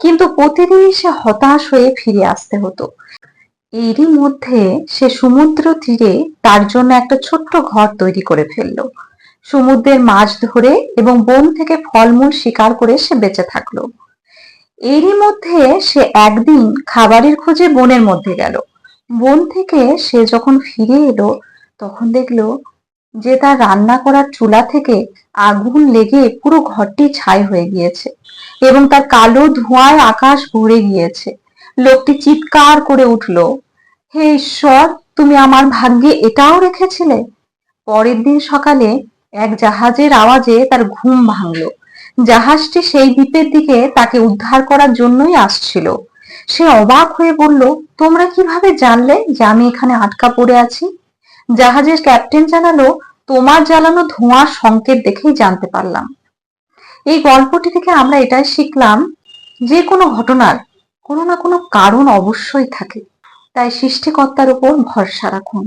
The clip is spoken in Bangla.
কিন্তু প্রতিদিনই সে হতাশ হয়ে ফিরে আসতে হতো। এরই মধ্যে সে সমুদ্র তীরে তার জন্য একটা ছোট্ট ঘর তৈরি করে ফেলল। সমুদ্রের মাছ ধরে এবং বন থেকে ফলমূল শিকার করে সে বেঁচে থাকল। এরই মধ্যে সে একদিন খাবারের খোঁজে বনের মধ্যে গেল। বন থেকে সে যখন ফিরে এলো, তখন দেখল যে তার রান্না করার চুলা থেকে আগুন লেগে পুরো ঘরটি ছাই হয়ে গিয়েছে। এবং তার কালো ধোঁয়ায় আকাশ ভরে গিয়েছে। লোকটি চিৎকার করে উঠল, হে ঈশ্বর, তুমি আমার ভাগ্যে এটাও রেখেছিলে? পরের দিন সকালে এক জাহাজের আওয়াজে তার ঘুম ভাঙলো। জাহাজটি সেই দ্বীপের দিকে তাকে উদ্ধার করার জন্যই আসছিল। সে অবাক হয়ে বলল, তোমরা কীভাবে জানলে যে আমি এখানে আটকা পড়ে আছি? জাহাজের ক্যাপ্টেন জানালো, তোমার জ্বালানো ধোঁয়ার সংকেত দেখেই জানতে পারলাম। এই গল্পটি থেকে আমরা এটাই শিখলাম যে কোনো ঘটনার কোনো না কোনো কারণ অবশ্যই থাকে। তাই সৃষ্টিকর্তার উপর ভরসা রাখুন।